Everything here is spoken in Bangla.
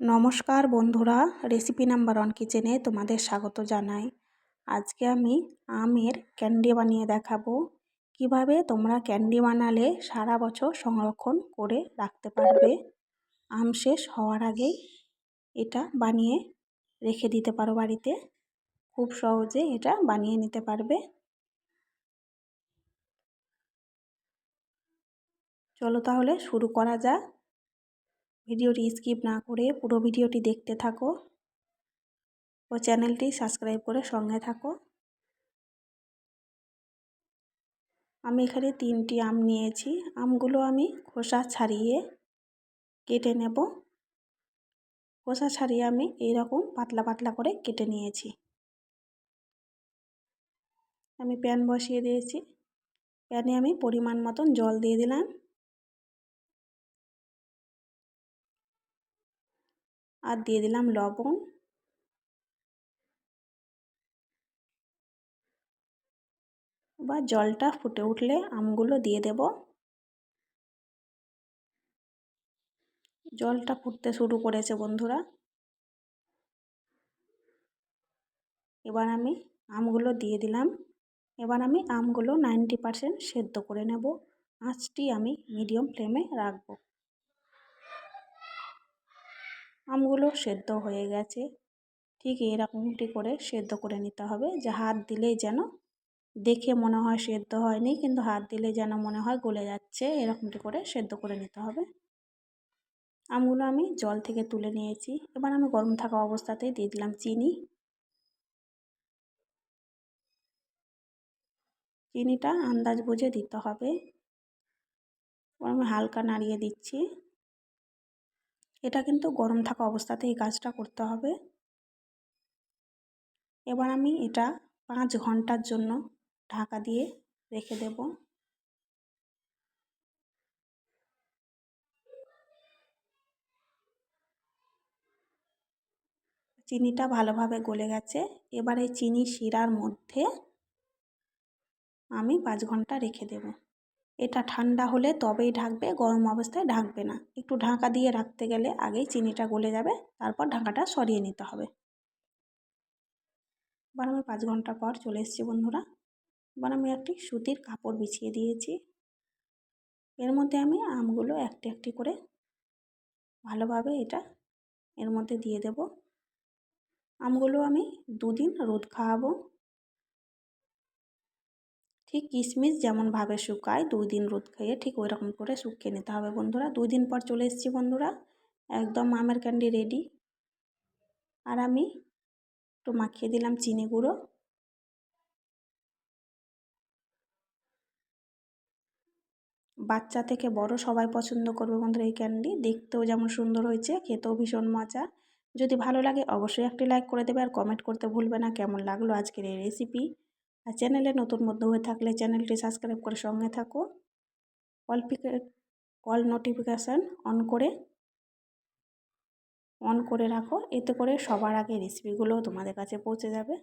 নমস্কার বন্ধুরা রেসিপি নাম্বার ওয়ান কিচেনে তোমাদের স্বাগত জানাই। আজকে আমি আমের ক্যান্ডি বানিয়ে দেখাবো। কীভাবে তোমরা ক্যান্ডি বানালে সারা বছর সংরক্ষণ করে রাখতে পারবে। আম শেষ হওয়ার আগেই এটা বানিয়ে রেখে দিতে পারো বাড়িতে। খুব সহজে এটা বানিয়ে নিতে পারবে। চলো তাহলে শুরু করা যাক। ভিডিওটি স্কিপ না করে পুরো ভিডিওটি দেখতে থাকো ও চ্যানেলটি সাবস্ক্রাইব করে সঙ্গে থাকো। আমি এখানে তিনটি আম নিয়েছি। আমগুলো আমি খোসা ছাড়িয়ে কেটে নেব। খোসা ছাড়িয়ে আমি এইরকম পাতলা পাতলা করে কেটে নিয়েছি। আমি প্যান বসিয়ে দিয়েছি। প্যানে আমি পরিমাণ মতন জল দিয়ে দিলাম। আর দিয়ে দিলাম লবণ। বা জলটা ফুটে উঠলে আমগুলো দিয়ে দেব। জলটা ফুটতে শুরু করেছে বন্ধুরা। এবার আমি আমগুলো দিয়ে দিলাম। এবার আমি আমগুলো নাইনটি পারসেন্ট সেদ্ধ করে নেব। আঁচটি আমি মিডিয়াম ফ্লেমে রাখব। আমগুলো সেদ্ধ হয়ে গেছে। ঠিক এরকমটি করে সেদ্ধ করে নিতে হবে। যে হাত দিলেই যেন দেখে মনে হয় সেদ্ধ হয়নি, কিন্তু হাত দিলে যেন মনে হয় গলে যাচ্ছে, এরকমটি করে সেদ্ধ করে নিতে হবে। আমগুলো আমি জল থেকে তুলে নিয়েছি। এবার আমি গরম থাকা অবস্থাতেই দিয়ে দিলাম চিনি। চিনিটা আন্দাজ বুঝে দিতে হবে। আমি হালকা নাড়িয়ে দিচ্ছি। এটা কিন্তু গরম থাকা অবস্থাতে এই কাজটা করতে হবে। এবার আমি এটা পাঁচ ঘণ্টার জন্য ঢাকা দিয়ে রেখে দেব। চিনিটা ভালোভাবে গলে গেছে। এবার এই চিনি শিরার মধ্যে আমি পাঁচ ঘণ্টা রেখে দেবো। এটা ঠান্ডা হলে তবেই ঢাকবে, গরম অবস্থায় ঢাকবে না। একটু ঢাকা দিয়ে রাখতে গেলে আগেই চিনিটা গলে যাবে, তারপর ঢাকাটা সরিয়ে নিতে হবে। এবার আমি পাঁচ ঘণ্টা পর চলে এসেছি বন্ধুরা। এবার আমি একটি সুতির কাপড় বিছিয়ে দিয়েছি। এর মধ্যে আমি আমগুলো একটি একটি করে ভালোভাবে এটা এর মধ্যে দিয়ে দেব। আমগুলো আমি দুদিন রোদ খাওয়াবো। ঠিক কিশমিশ যেমনভাবে শুকায়, দুই দিন রোদ খেয়ে ঠিক ওই রকম করে শুকিয়ে নিতে হবে বন্ধুরা। দুই দিন পর চলে এসেছি বন্ধুরা, একদম আমের ক্যান্ডি রেডি আর আমি একটু মাখিয়ে দিলাম চিনি গুঁড়ো। বাচ্চা থেকে বড় সবাই পছন্দ করবে বন্ধুরা এই ক্যান্ডি, দেখতেও যেমন সুন্দর হয়েছে, খেতেও ভীষণ মজা। যদি ভালো লাগে অবশ্যই একটি লাইক করে দেবে আর কমেন্ট করতে ভুলবে না, কেমন লাগল আজকের এই রেসিপি আর চ্যানেলে নতুন বন্ধু হয়ে থাকলে চ্যানেলটি সাবস্ক্রাইব করে সঙ্গে থাকো। অল অল নোটিফিকেশান অন করে অন করে রাখো। এতে করে সবার আগে রেসিপিগুলো তোমাদের কাছে পৌঁছে যাবে।